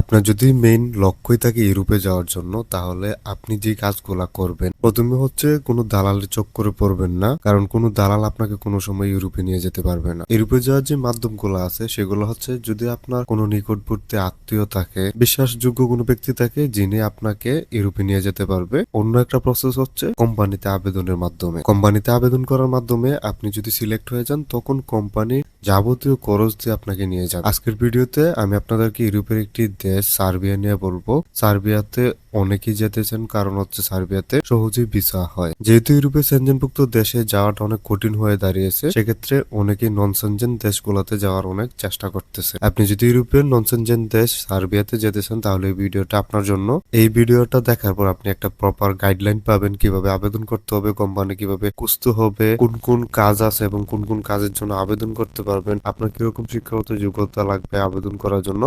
আপনার যদি মেইন লক্ষ্যই থাকে ইউরোপে যাওয়ার জন্য, তাহলে আপনি যে কাজগুলা করবেন, প্রথমে হচ্ছে কোনো দালালের চক্করে পড়বেন না, কারণ কোনো দালাল আপনাকে কোনো সময় ইউরোপে নিয়ে যেতে পারবে না। ইউরোপে যাওয়ার যে মাধ্যমগুলো আছে, সেগুলো হচ্ছে যদি আপনার কোনো নিকটবর্তী আত্মীয় থাকে, বিশ্বাসযোগ্য কোনো ব্যক্তি থাকে, যিনি আপনাকে ইউরোপে নিয়ে যেতে পারবে। অন্য একটা প্রসেস হচ্ছে কোম্পানিতে আবেদনের মাধ্যমে। কোম্পানিতে আবেদন করার মাধ্যমে আপনি যদি সিলেক্ট হয়ে যান, তখন কোম্পানি যাবতীয় খরচ দিয়ে আপনাকে নিয়ে যাবে। আজকের ভিডিওতে আমি আপনাদেরকে ইউরোপের একটি দেশ সার্বিয়া নিয়ে বলব। সার্বিয়াতে অনেকেই যেতেছেন কারণ হচ্ছে সার্বিয়াতে সহজেই ভিসা হয়। যেহেতু ইউরোপে সেনজেনভুক্ত দেশে যাওয়াটা অনেক কঠিন হয়ে দাঁড়িয়েছে, সেক্ষেত্রে অনেকেই নন সেনজেন দেশগুলোতে যাওয়ার অনেক চেষ্টা করতেছে। আপনি যদি ইউরোপের নন সেনজেন দেশ সার্বিয়াতে যেতেছেন তাহলে এই ভিডিওটা আপনার জন্য। এই ভিডিওটা দেখার পর আপনি একটা প্রপার গাইডলাইন পাবেন, কীভাবে আবেদন করতে হবে কোম্পানি কীভাবে খুঁজতে হবে, কোন কোন কাজ আছে এবং কোন কোন কাজের জন্য আবেদন করতে পারবেন, আপনার কীরকম শিক্ষাগত যোগ্যতা লাগবে আবেদন করার জন্য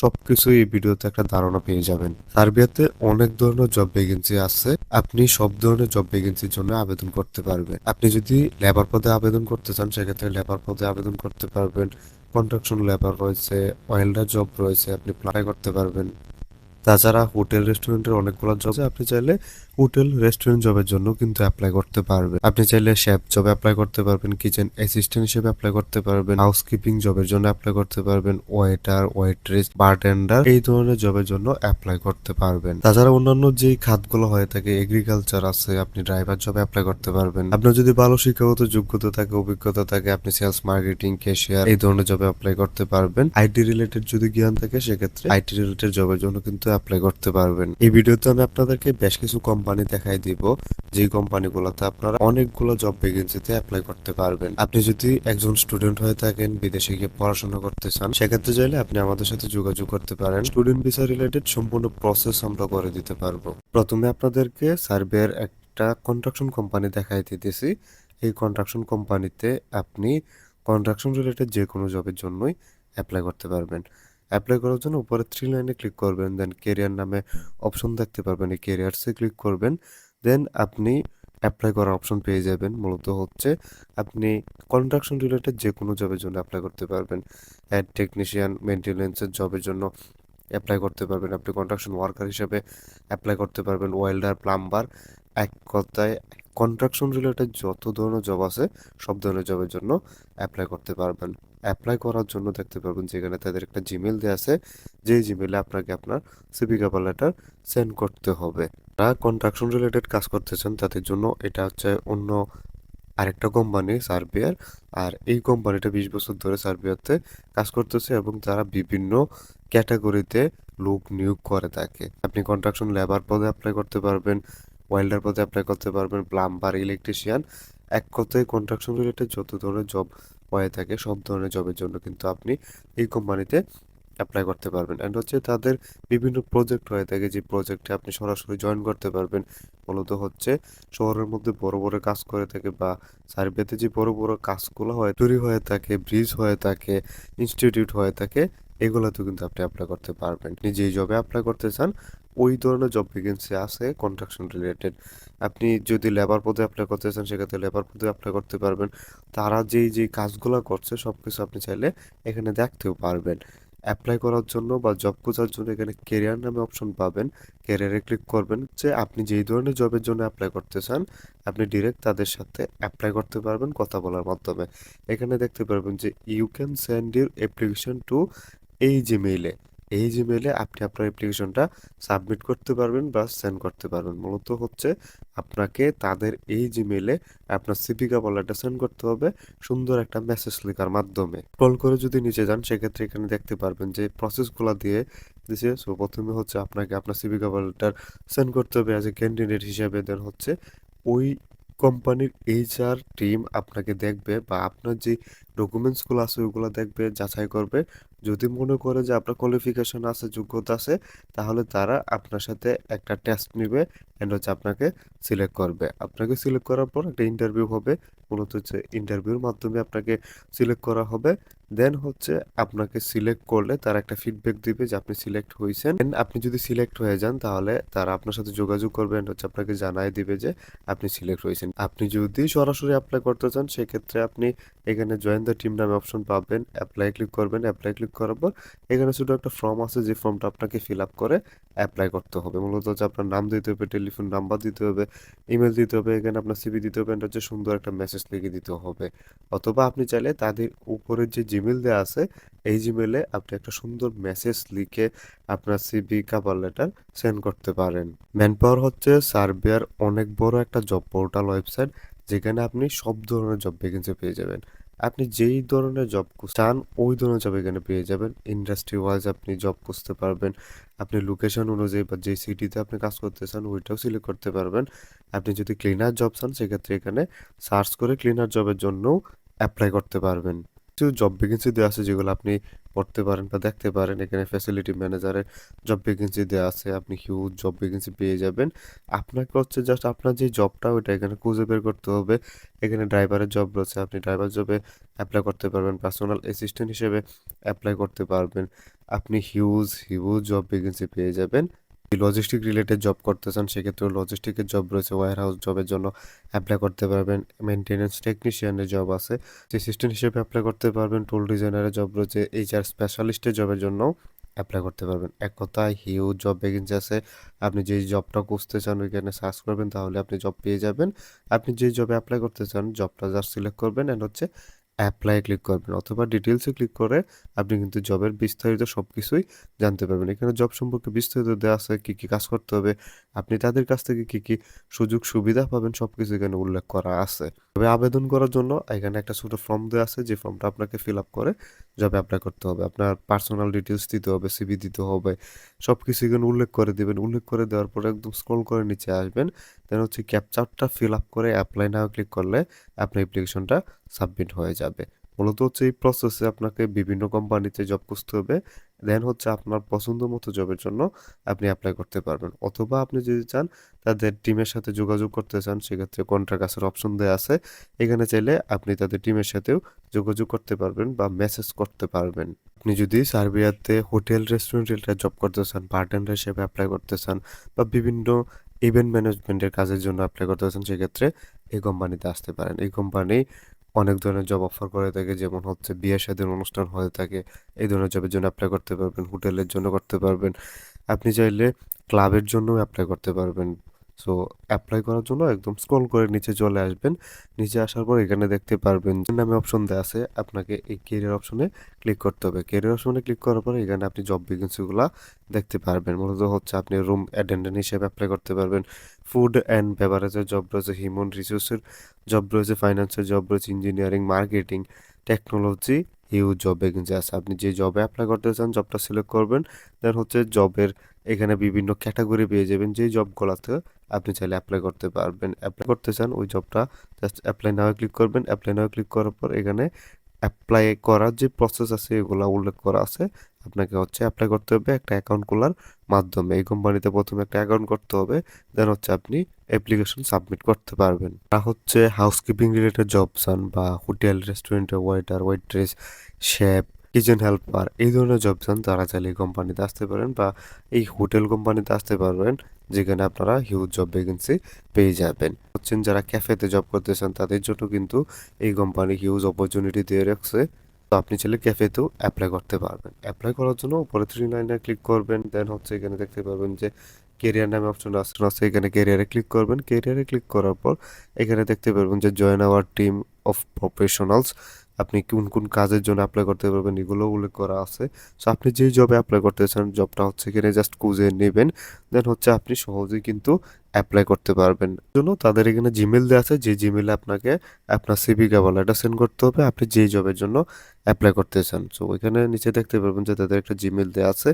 সবকিছু এই ভিডিওতে একটা ধারণা পেয়ে যাবেন। সার্বিয়াতে অনেক ধরনের জব ভ্যাকেন্সি আছে। আপনি সব ধরনের জব ভ্যাকেন্সির জন্য আবেদন করতে পারবেন। আপনি যদি লেবার পদে আবেদন করতে চান, সেক্ষেত্রে লেবার পদে আবেদন করতে পারবেন। কন্ট্রাকশন লেবার রয়েছে ওয়েল্ডার জব রয়েছে, আপনি প্লাই করতে পারবেন। তাছাড়া হোটেল রেস্টুরেন্টের অনেকগুলো জব আপনি চাইলে হোটেল রেস্টুরেন্ট জবের জন্য কিন্তু অ্যাপ্লাই করতে পারবেন। আপনি চাইলে শেফ জব অ্যাপ্লাই করতে পারবেন কিচেন অ্যাসিস্ট্যান্ট হিসেবে অ্যাপ্লাই করতে পারবেন হাউসকিপিং জবের জন্য অ্যাপ্লাই করতে পারবেন ওয়েটার ওয়েট্রেস বারটেন্ডার এই ধরনের জবের জন্য অ্যাপ্লাই করতে পারবেন। তাছাড়া অন্যান্য যে খাতগুলো হয়ে থাকে এগ্রিকালচার আছে, আপনি ড্রাইভার জবে অ্যাপ্লাই করতে পারবেন। আপনার যদি ভালো শিক্ষাগত যোগ্যতা থাকে, অভিজ্ঞতা থাকে, আপনি সেলস মার্কেটিং ক্যাশিয়ার এই ধরনের জবে অ্যাপ্লাই করতে পারবেন। আইটি রিলেটেড যদি জ্ঞান থাকে, সেক্ষেত্রে আইটি রিলেটেড জবের জন্য কিন্তু অ্যাপ্লাই করতে পারবেন। এই ভিডিওতে আমি আপনাদেরকে বেশ কিছু কোম্পানি দেখাই দিব যে কোম্পানিগুলোতে আপনারা অনেকগুলো জব ভ্যাকেন্সিতে অ্যাপ্লাই করতে পারবেন। আপনি যদি একজন স্টুডেন্ট হয়ে থাকেন, বিদেশে গিয়ে পড়াশোনা করতে চান, সেক্ষেত্রে চাইলে আপনি আমাদের সাথে যোগাযোগ করতে পারেন। স্টুডেন্ট ভিসা রিলেটেড সম্পূর্ণ প্রসেস আমরা করে দিতে পারব। প্রথমে আপনাদেরকে সার্ভের একটা কন্ট্রাকশন কোম্পানি দেখাই দিতেছি। এই কন্ট্রাকশন কোম্পানিতে আপনি কন্ট্রাকশন রিলেটেড যে কোনো জবের জন্যই অ্যাপ্লাই করতে পারবেন। অ্যাপ্লাই করার জন্য উপরে থ্রি লাইনে ক্লিক করবেন দেন কেরিয়ার নামে অপশন দেখতে পারবেন, এই কেরিয়ার্সে ক্লিক করবেন দেন আপনি অ্যাপ্লাই করার অপশন পেয়ে যাবেন, মূলত হচ্ছে আপনি কন্ট্রাকশন রিলেটেড যে কোনো জবের জন্য অ্যাপ্লাই করতে পারবেন। অ্যাড টেকনিশিয়ান মেনটেন্যান্সের জবের জন্য অ্যাপ্লাই করতে পারবেন, আপনি কন্ট্রাকশন ওয়ার্কার হিসেবে অ্যাপ্লাই করতে পারবেন ওয়েল্ডার প্লাম্বার এক কথায় কন্ট্রাকশন রিলেটেড যত ধরনের জব আছে, সব ধরনের জবের জন্য অ্যাপ্লাই করতে পারবেন। অ্যাপ্লাই করার জন্য দেখতে পারবেন যেখানে তাদের একটা জিমেল দেওয়া আছে। যে জিমেলে আপনাকে আপনার সিপি কাপার লেটার সেন্ড করতে হবে। যারা কন্ট্রাকশন রিলেটেড কাজ করতেছেন তাদের জন্য এটা হচ্ছে অন্য আরেকটা কোম্পানি সার্বিয়ার আর এই কোম্পানিটা বিশ বছর ধরে সার্বিয়াতে কাজ করতেছে এবং তারা বিভিন্ন ক্যাটাগরিতে লোক নিয়োগ করে থাকে। আপনি কন্ট্রাকশন লেবার পদে অ্যাপ্লাই করতে পারবেন ওয়েল্ডার পদে অ্যাপ্লাই করতে পারবেন প্লাম্বার ইলেকট্রিশিয়ান এক কথায় কন্ট্রাকশন রিলেটেড যত ধরনের জব হয়ে থাকে সব ধরনের জবের জন্য কিন্তু আপনি এই কোম্পানিতে অ্যাপ্লাই করতে পারবেন। অ্যান্ড হচ্ছে তাদের বিভিন্ন প্রজেক্ট হয়ে থাকে, যে প্রজেক্টে আপনি সরাসরি জয়েন করতে পারবেন। মূলত হচ্ছে শহরের মধ্যে বড় বড় কাজ করে থাকে বা সার্ভেতে যে বড় বড় কাজগুলো হয়, তৈরি হয়ে থাকে ব্রিজ হয়ে থাকে ইনস্টিটিউট হয়ে থাকে এগুলোতেও কিন্তু আপনি অ্যাপ্লাই করতে পারবেন। যেই জবে অ্যাপ্লাই করতে চান, ওই ধরনের জব ভ্যাকেন্সি আছে কন্ট্রাকশন রিলেটেড আপনি যদি লেবার পদে অ্যাপ্লাই করতে চান, সেক্ষেত্রে লেবার পদে অ্যাপ্লাই করতে পারবেন। তারা যেই যেই কাজগুলো করছে সব কিছু আপনি চাইলে এখানে দেখতেও পারবেন। অ্যাপ্লাই করার জন্য বা জব খোঁজার জন্য এখানে কেরিয়ার নামে অপশন পাবেন। কেরিয়ারে ক্লিক করবেন যে আপনি যেই ধরনের জবের জন্য অ্যাপ্লাই করতে চান, আপনি ডিরেক্ট তাদের সাথে অ্যাপ্লাই করতে পারবেন কথা বলার মাধ্যমে। এখানে দেখতে পারবেন যে you can send your application to এই জিমেইলে এই জিমেইলে আপনি আপনার অ্যাপ্লিকেশনটা সাবমিট করতে পারবেন বা সেন্ড করতে পারবেন। মূলত হচ্ছে আপনাকে তাদের এই জিমেইলে আপনার সিপি কাপড়টা সেন্ড করতে হবে, সুন্দর একটা মেসেজ লেখার মাধ্যমে। কল করে যদি নিচে যান, সেক্ষেত্রে এখানে দেখতে পারবেন যে প্রসেসগুলো দিয়ে দিছে। সো প্রথমে হচ্ছে আপনাকে আপনার সিপি কাপড়টার সেন্ড করতে হবে অ্যাজ এ ক্যান্ডিডেট হিসেবে। দেন হচ্ছে ওই কোম্পানির এইচআর টিম আপনাকে দেখবে বা আপনার যে ডকুমেন্টসগুলো আছে ওগুলো দেখবে, যাচাই করবে। যদি মনে করে যে আপনার কোয়ালিফিকেশন আছে, যোগ্যতা আছে, তাহলে তারা আপনার সাথে একটা টেস্ট নেবে অ্যান্ড হচ্ছে আপনাকে সিলেক্ট করবে। আপনাকে সিলেক্ট করার পর একটা ইন্টারভিউ হবে। মূলত হচ্ছে ইন্টারভিউর মাধ্যমে আপনাকে সিলেক্ট করা হবে। দেন হচ্ছে আপনাকে সিলেক্ট করলে তারা একটা ফিডব্যাক দিবে যে আপনি সিলেক্ট হয়েছেন। আপনি যদি সিলেক্ট হয়ে যান, তাহলে তারা আপনার সাথে যোগাযোগ করবে হচ্ছে আপনাকে জানাই দিবে যে আপনি সিলেক্ট হয়েছেন। আপনি যদি সরাসরি অ্যাপ্লাই করতে চান, সেক্ষেত্রে আপনি এখানে জয়েন দ্য টিম নামে অপশন পাবেন অ্যাপ্লাই ক্লিক করবেন অ্যাপ্লাই ক্লিক করার পর এখানে শুধু একটা ফর্ম আছে, যে ফর্মটা আপনাকে ফিল আপ করে অ্যাপ্লাই করতে হবে। মূলত হচ্ছে আপনার নাম দিতে হবে টেলিফোন নাম্বার দিতে হবে ইমেল দিতে হবে, এখানে আপনার সিভি দিতে হবে, এটা হচ্ছে সুন্দর একটা মেসেজ লিখে দিতে হবে। অথবা আপনি চাইলে তাদের উপরের যে জিমেল দেওয়া আছে, এই জিমেলে আপনি একটা সুন্দর মেসেজ লিখে আপনার সিভি কাভার লেটার সেন্ড করতে পারেন। ম্যান পাওয়ার হচ্ছে সার্বিয়ার অনেক বড় একটা জব পোর্টাল ওয়েবসাইট যেখানে আপনি সব ধরনের জব ভ্যাকেন্সি পেয়ে যাবেন। আপনি যেই ধরনের জব চান, ওই ধরনের জব এখানে পেয়ে যাবেন। ইন্ডাস্ট্রি ওয়াইজ আপনি জব খুঁজতে পারবেন। আপনি লোকেশন অনুযায়ী বা যে সিটিতে আপনি কাজ করতে চান, ওইটাও সিলেক্ট করতে পারবেন। আপনি যদি ক্লিনার জব চান, সেক্ষেত্রে এখানে সার্চ করে ক্লিনার জবের জন্যও অ্যাপ্লাই করতে পারবেন। কিছু জব ভ্যাকেন্সি দেওয়া আছে যেগুলো আপনি পড়তে পারেন বা দেখতে পারেন। এখানে ফ্যাসিলিটি ম্যানেজারের জব ভ্যাকেন্সি দেওয়া আছে, আপনি হিউজ জব ভ্যাকেন্সি পেয়ে যাবেন। আপনাকে হচ্ছে জাস্ট আপনার যে জবটা ওইটা এখানে খুঁজে বের করতে হবে। এখানে ড্রাইভারের জব রয়েছে, আপনি ড্রাইভার জবে অ্যাপ্লাই করতে পারবেন পার্সোনাল অ্যাসিস্ট্যান্ট হিসেবে অ্যাপ্লাই করতে পারবেন। আপনি হিউজ হিউজ জব ভ্যাকেন্সি পেয়ে যাবেন। লজিস্টিক রিলেটেড জব করতে চান সেক্ষেত্রে লজিস্টিকের জব রয়েছে ওয়ার হাউস জবের জন্য অ্যাপ্লাই করতে পারবেন। মেনটেন্যান্স টেকনিশিয়ানের জব আছে অ্যাসিস্ট্যান্ট হিসেবে অ্যাপ্লাই করতে পারবেন। টুল ডিজাইনারের জব রয়েছে এইচআর স্পেশালিস্টের জবের জন্য অ্যাপ্লাই করতে পারবেন। এক কথায় হিউজ জব ভ্যাকেন্সি আছে, আপনি যেই জবটা খুঁজতে চান ওইখানে সার্চ করবেন, তাহলে আপনি জব পেয়ে যাবেন। আপনি যেই জবে অ্যাপ্লাই করতে চান জবটা জাস্ট সিলেক্ট করবেন অ্যান্ড হচ্ছে অ্যাপ্লাই ক্লিক করবেন অথবা ডিটেলসে ক্লিক করে আপনি কিন্তু জবের বিস্তারিত সব কিছুই জানতে পারবেন। এখানে জব সম্পর্কে বিস্তারিত দেওয়া আছে, কী কী কাজ করতে হবে, আপনি তাদের কাছ থেকে কী কী সুযোগ সুবিধা পাবেন সব কিছু এখানে উল্লেখ করা আছে। তবে আবেদন করার জন্য এখানে একটা ছোটো ফর্ম দেওয়া আছে, যে ফর্মটা আপনাকে ফিল আপ করে জবে অ্যাপ্লাই করতে হবে, আপনার পার্সোনাল ডিটেলস দিতে হবে সিভি দিতে হবে সব কিছু এখানে উল্লেখ করে দেবেন। উল্লেখ করে দেওয়ার পরে একদম স্ক্রল করে নিচে আসবেন দেন হচ্ছে ক্যাপচারটা ফিল আপ করে অ্যাপ্লাই নাও ক্লিক করলে আপনার অ্যাপ্লিকেশনটা সাবমিট হয়ে যাবে। মূলত হচ্ছে এই প্রসেসে আপনাকে বিভিন্ন কোম্পানিতে জব খুঁজতে হবে দেন হচ্ছে আপনার পছন্দ মতো জবের জন্য আপনি অ্যাপ্লাই করতে পারবেন। অথবা আপনি যদি চান তাদের টিমের সাথে যোগাযোগ করতে চান, সেক্ষেত্রে কন্ট্রাক্ট আসার অপশন দেওয়া আছে। এখানে চাইলে আপনি তাদের টিমের সাথেও যোগাযোগ করতে পারবেন বা মেসেজ করতে পারবেন। আপনি যদি সার্বিয়াতে হোটেল রেস্টুরেন্টে জব করতে চান পার্টেন্ডার হিসেবে অ্যাপ্লাই করতে চান বা বিভিন্ন ইভেন্ট ম্যানেজমেন্টের কাজের জন্য অ্যাপ্লাই করতে চান, সেক্ষেত্রে এই কোম্পানিতে আসতে পারেন। এই কোম্পানি অনেক ধরনের জব অফার করে থাকে, যেমন হচ্ছে বিয়ে শাদীর অনুষ্ঠান হয়ে থাকে, এই ধরনের জবের জন্য অ্যাপ্লাই করতে পারবেন হোটেলের জন্য করতে পারবেন। আপনি চাইলে ক্লাবের জন্যও অ্যাপ্লাই করতে পারবেন। সো অ্যাপ্লাই করার জন্য একদম স্ক্রল করে নিচে চলে আসবেন। নিচে আসার পর এখানে দেখতে পারবেন যে নামে অপশন দেওয়া আছে। আপনাকে এই কেরিয়ার অপশনে ক্লিক করতে হবে। কেরিয়ার অপশনে ক্লিক করার পর এখানে আপনি জব ভ্যাকেন্সিগুলো দেখতে পারবেন। মূলত হচ্ছে আপনি রুম অ্যাটেন্ডেন্ট হিসেবে অ্যাপ্লাই করতে পারবেন। ফুড অ্যান্ড বেভারেজের জব রয়েছে হিউম্যান রিসোর্সের জব রয়েছে ফাইন্যান্সের জব রয়েছে engineering marketing technology huge job vacancy আছে। আপনি যে জবে অ্যাপ্লাই করতে চান জবটা সিলেক্ট করবেন। দেন হচ্ছে জবের এখানে বিভিন্ন ক্যাটাগরি পেয়ে যাবেন যেই জবগুলোতে আপনি চাইলে অ্যাপ্লাই করতে পারবেন। অ্যাপ্লাই করতে চান, ওই জবটা জাস্ট অ্যাপ্লাই নাও ক্লিক করবেন। অ্যাপ্লাই নাও ক্লিক করার পর এখানে অ্যাপ্লাই করার যে প্রসেস আছে, এগুলো উল্লেখ করা আছে। আপনাকে হচ্ছে অ্যাপ্লাই করতে হবে একটা অ্যাকাউন্ট খোলার মাধ্যমে। এই কোম্পানিতে প্রথমে একটা অ্যাকাউন্ট করতে হবে দেন হচ্ছে আপনি অ্যাপ্লিকেশন সাবমিট করতে পারবেন। আর হচ্ছে হাউসকিপিং রিলেটেড জব চান বা হোটেল রেস্টুরেন্টে waiter waitress chef kitchen helper, এই ধরনের জব চান, তারা চাইলে কোম্পানিতে আসতে পারেন বা এই হোটেল কোম্পানিতে আসতে পারবেন, যেখানে আপনারা হিউজ জব ভ্যাকেন্সি পেয়ে যাবেন। হচ্ছেন যারা ক্যাফেতে জব করতে চান, তাদের জন্য কিন্তু এই কোম্পানি হিউজ অপরচুনিটি দিয়ে রাখছে। তো আপনি চাইলে ক্যাফেতেও অ্যাপ্লাই করতে পারবেন। অ্যাপ্লাই করার জন্য উপরে থ্রি লাইনে ক্লিক করবেন দেন হচ্ছে এখানে দেখতে পারবেন যে কেরিয়ার নামে অপশন আছে এখানে কেরিয়ারে ক্লিক করবেন। কেরিয়ারে ক্লিক করার পর এখানে দেখতে পারবেন যে join our team of professionals আপনি কোন কোন কাজের জন্য অ্যাপ্লাই করতে পারবেন এগুলো উল্লেখ করা আছে। সো আপনি যেই জবে অ্যাপ্লাই করতে চান জবটা হচ্ছে এখানে জাস্ট খুঁজে নেবেন দেন হচ্ছে আপনি সহজেই কিন্তু অ্যাপ্লাই করতে পারবেন। জন্য তাদের এখানে জিমেল দেওয়া আছে, যে জিমেলে আপনাকে আপনার সিভি কাভালাটা সেন্ড করতে হবে, আপনি যেই জবের জন্য অ্যাপ্লাই করতে চান। সো ওইখানে নিচে দেখতে পারবেন যে তাদের একটা জিমেল দেওয়া আছে।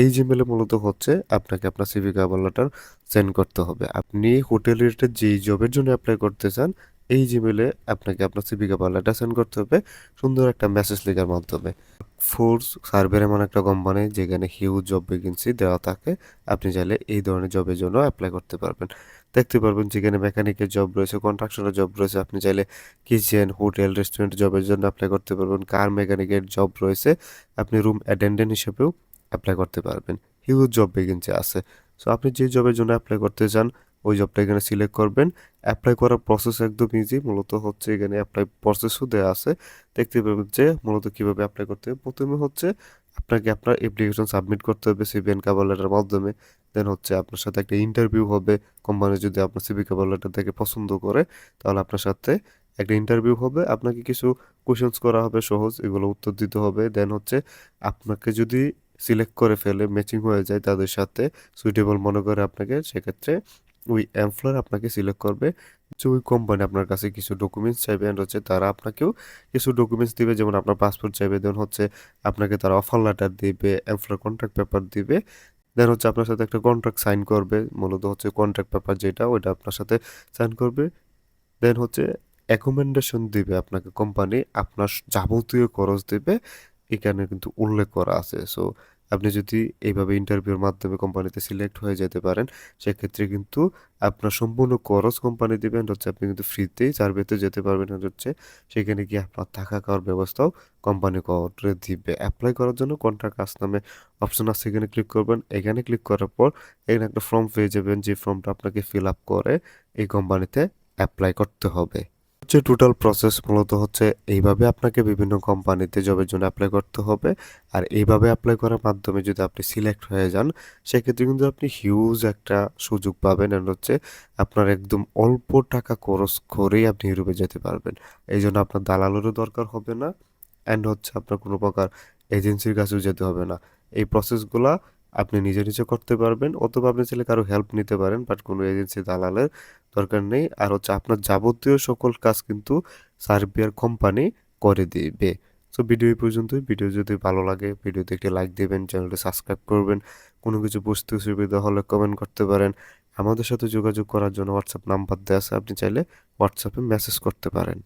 এই জিমেলে মূলত হচ্ছে আপনাকে আপনার সিভি কাভালাটার সেন্ড করতে হবে। আপনি হোটেল রিলেটেড যেই জবের জন্য অ্যাপ্লাই করতে চান এই জিমেলে আপনাকে আপনার সিভি কাভালাটা সেন্ড করতে হবে। সুন্দর একটা মেসেজ লেখার মাধ্যমে। ফোর্স সার্ভের এমন একটা কোম্পানি যেখানে হিউজ জব ভ্যাকেন্সি দেওয়া থাকে, আপনি চাইলে এই ধরনের জবের জন্য অ্যাপ্লাই করতে পারবেন। দেখতে পারবেন যেখানে মেকানিকের জব রয়েছে কন্ট্রাকশনের জব রয়েছে, আপনি চাইলে কিচেন হোটেল রেস্টুরেন্ট জবের জন্য অ্যাপ্লাই করতে পারবেন। কার মেকানিকের জব রয়েছে, আপনি রুম অ্যাটেন্ডেন্ট হিসেবেও অ্যাপ্লাই করতে পারবেন। হিউজ জব ভ্যাকেন্সি আছে। সো আপনি যে জবের জন্য অ্যাপ্লাই করতে চান ওই জবটা এখানে সিলেক্ট করবেন। অ্যাপ্লাই করার প্রসেস একদম ইজি মূলত হচ্ছে এখানে অ্যাপ্লাই প্রসেসও দেওয়া আছে। দেখতে পাবেন যে মূলত কীভাবে অ্যাপ্লাই করতে হবে। প্রথমে হচ্ছে আপনাকে আপনার অ্যাপ্লিকেশন সাবমিট করতে হবে সিবিএন কাভার লেটার মাধ্যমে। দেন হচ্ছে আপনার সাথে একটা ইন্টারভিউ হবে। কোম্পানি যদি আপনার সিবি কাভার লেটার থেকে পছন্দ করে, তাহলে আপনার সাথে একটা ইন্টারভিউ হবে। আপনাকে কিছু কোয়েশনস করা হবে সহজ, এগুলো উত্তর দিতে হবে। দেন হচ্ছে আপনাকে যদি সিলেক্ট করে ফেলে ম্যাচিং হয়ে যায় তাদের সাথে সুইটেবল মনে করে আপনাকে, সেক্ষেত্রে ওই এমপ্লয়ার আপনাকে সিলেক্ট করবে। যে ওই কোম্পানি আপনার কাছে কিছু ডকুমেন্টস চাইবে অ্যান্ড হচ্ছে তারা আপনাকেও কিছু ডকুমেন্টস দিবে, যেমন আপনার পাসপোর্ট চাইবে দেন হচ্ছে আপনাকে তারা অফার লেটার দিবে এমপ্লয়ার কন্ট্রাক্ট পেপার দিবে। দেন হচ্ছে আপনার সাথে একটা কন্ট্রাক্ট সাইন করবে, মূলত হচ্ছে কন্ট্রাক্ট পেপার যেটা, ওইটা আপনার সাথে সাইন করবে। দেন হচ্ছে অ্যাকোমেন্ডেশন দিবে আপনাকে কোম্পানি আপনার যাবতীয় খরচ দেবে, এখানে কিন্তু উল্লেখ করা আছে। সো আপনি যদি এইভাবে ইন্টারভিউর মাধ্যমে কোম্পানিতে সিলেক্ট হয়ে যেতে পারেন, সেক্ষেত্রে কিন্তু আপনার সম্পূর্ণ খরচ কোম্পানি দিবেন, হচ্ছে আপনি কিন্তু ফ্রিতেই সার্ভেতে যেতে পারবেন হচ্ছে সেখানে গিয়ে আপনার থাকা খাওয়ার ব্যবস্থাও কোম্পানি করে দিবে। অ্যাপ্লাই করার জন্য কন্ট্রাক্ট কাজ নামে অপশন আছে, এখানে ক্লিক করবেন। এখানে ক্লিক করার পর এখানে একটা ফর্ম পেয়ে যাবেন, যে ফর্মটা আপনাকে ফিল আপ করে এই কোম্পানিতে অ্যাপ্লাই করতে হবে। হচ্ছে টোটাল প্রসেস মূলত হচ্ছে এইভাবে আপনাকে বিভিন্ন কোম্পানিতে জবের জন্য অ্যাপ্লাই করতে হবে। আর এইভাবে অ্যাপ্লাই করার মাধ্যমে যদি আপনি সিলেক্ট হয়ে যান, সেক্ষেত্রে কিন্তু আপনি হিউজ একটা সুযোগ পাবেন আর হচ্ছে আপনার একদম অল্প টাকা খরচ করেই আপনি ইউরোপে যেতে পারবেন। এই জন্য আপনার দালালেরও দরকার হবে না অ্যান্ড হচ্ছে আপনার কোনো প্রকার এজেন্সির কাছেও যেতে হবে না। এই প্রসেসগুলা আপনি নিজে নিজে করতে পারবেন অথবা আপনি চাইলে কারও হেল্প নিতে পারেন বাট কোনো এজেন্সি দালালের দরকার নেই। আর হচ্ছে আপনার যাবতীয় সকল কাজ কিন্তু সার্বিয়ার কোম্পানি করে দিবে। সো ভিডিও এই পর্যন্তই। ভিডিও যদি ভালো লাগে ভিডিওতে একটি লাইক দেবেন চ্যানেলটি সাবস্ক্রাইব করবেন। কোনো কিছু বুঝতে অসুবিধা হলে কমেন্ট করতে পারেন। আমাদের সাথে যোগাযোগ করার জন্য হোয়াটসঅ্যাপ নাম্বার দেওয়া আছে। আপনি চাইলে হোয়াটসঅ্যাপে মেসেজ করতে পারেন।